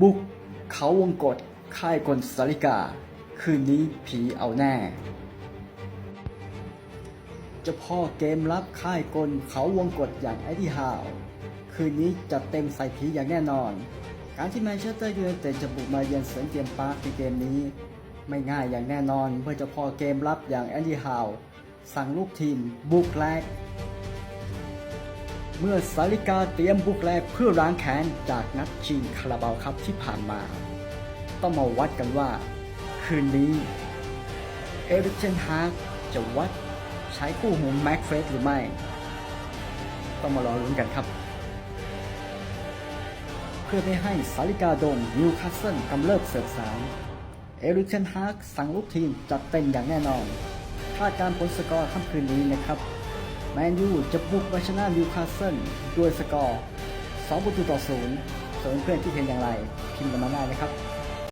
บุกเขาวงกฏค่ายกลสาริกา คืนนี้ผีเอาแน่เจ้าพ่อเกมรับค่ายกลเขาวงกฏอย่างไอที่ฮาว คืนนี้จะเต็มใส่ผีอย่างแน่นอน การที่แมนเชสเตอร์ยูไนเต็ดจะบุกมาเยือนเซนเทียนปาร์คในเกมนี้ ไม่ง่ายอย่างแน่นอนเมื่อเจ้าพ่อเกมรับอย่างแอนดี้ฮาว สั่งลูกทีมบุกแรก เมื่อสาริกาเตรียมบุกแรกเพื่อล้างแค้นจากนัดชิงคาราบาวครับที่ผ่านมา ต้องมาวัดกันว่า คืนนี้ เอริกเชนฮาร์กจะวัดใช้คู่หูแม็กเฟสหรือไม่ ต้องมารอลุ้นกันครับ เพื่อไม่ให้สาริกาโดงนิวคาสเซิลกำเริบเสือกสารเอริกเชนฮาร์กสั่งลูกทีมจัดเต็มอย่างแน่นอนคาดการผลสกอร์ค่ำคืนนี้นะครับ แมนยูจะบุกไปชนะนิวคาสเซิลด้วยสกอร์2ประตูต่อ0ส่วนเพื่อนที่เห็นอย่างไร พิมพ์กันมาได้นะครับ